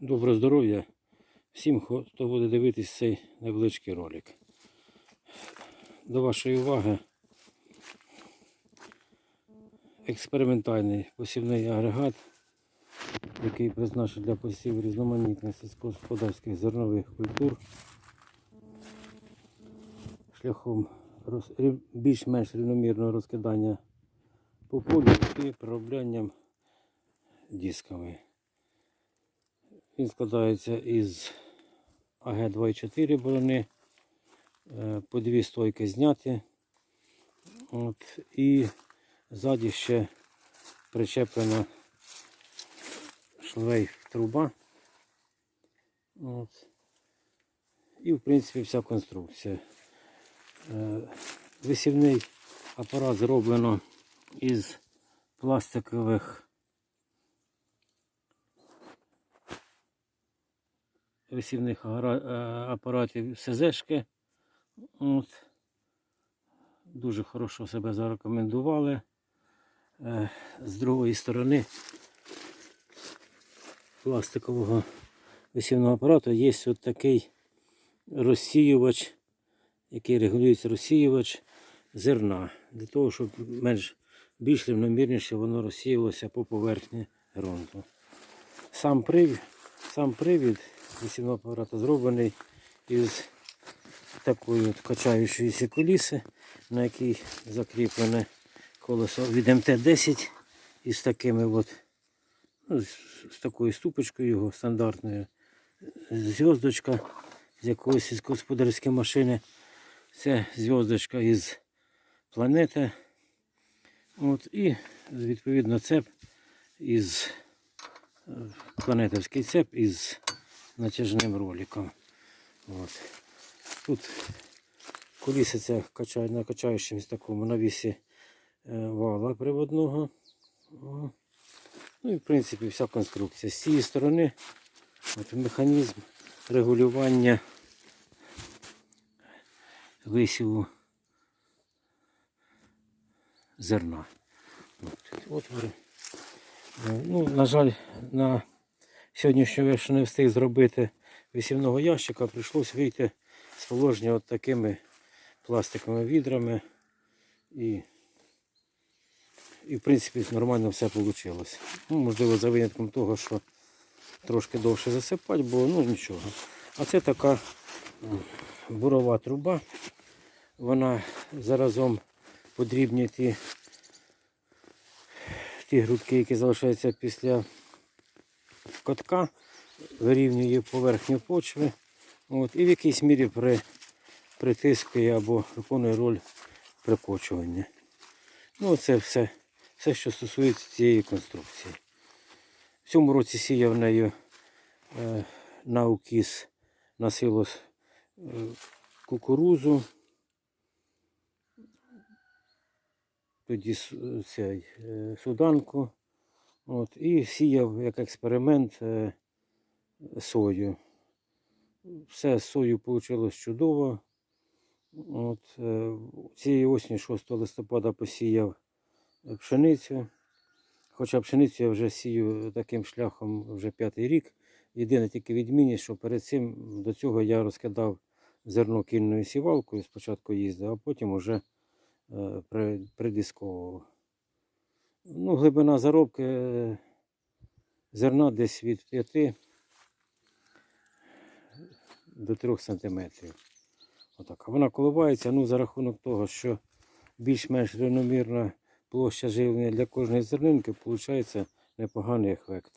Доброго здоров'я всім, хто буде дивитись цей невеличкий ролик. До вашої уваги експериментальний посівний агрегат, який призначений для посіву різноманітних сільськогосподарських зернових культур шляхом більш-менш рівномірного розкидання по полю і пророблянням дисками. Він складається із АГ-24 борони, е, по дві стойки зняті. От, і ззаді ще причеплена шлейф труба. І в принципі вся конструкція. Е, Висівний апарат зроблено із пластикових висівних е, апаратів СЗшки. От. Дуже хорошо себе зарекомендували. Е, З другої сторони пластикового висівного апарату є от такий розсіювач, який регулюється розсіювач зерна. Для того, щоб менш більш рівномірніше воно розсіювалося по поверхні ґрунту. Сам привід, сам привід висівного апарату зроблений із такої от качаючої коліси, на якій закріплене колесо від МТ-10 із такими от, ну, з, такою ступочкою його стандартною. Зв'язочка з якоїсь сільськогосподарської машини. Це зв'язочка із планети. От, і відповідно цеп із е, планетовський цеп із натяжним роликом. От. Тут колісиця качає, на качаючомусь такому навісі е, вала приводного. О. Ну і в принципі вся конструкція. З цієї сторони от механізм регулювання висіву зерна. От, отвори. Е, Ну, на жаль, на сьогоднішню вечір не встиг зробити висівного ящика, прийшлось вийти з положення от такими пластиковими відрами. І, і в принципі нормально все вийшло. Ну, можливо, за винятком того, що трошки довше засипати, бо ну нічого. А це така бурова труба. Вона заразом подрібнює ті, ті грудки, які залишаються після котка, вирівнює поверхню почви. От, і в якійсь мірі при, притискує або виконує роль прикочування. Ну, це все, все, що стосується цієї конструкції. В цьому році сіяв нею е, на укіс на силос е, кукурузу. Тоді цей, е, суданку. От, і сіяв як експеримент е, сою. Все з сою вийшло чудово. От, е, цієї осені 6 листопада посіяв е, пшеницю. Хоча пшеницю я вже сію таким шляхом вже п'ятий рік. Єдине тільки відмінність, що перед цим до цього я розкидав зерно кільною сівалкою, спочатку їздив, а потім вже при- придисковував. Ну, глибина заробки е, зерна десь від 5 до 3 сантиметрів. Отак. Вона коливається ну, за рахунок того, що більш-менш рівномірна площа живлення для кожної зернинки, виходить непоганий ефект.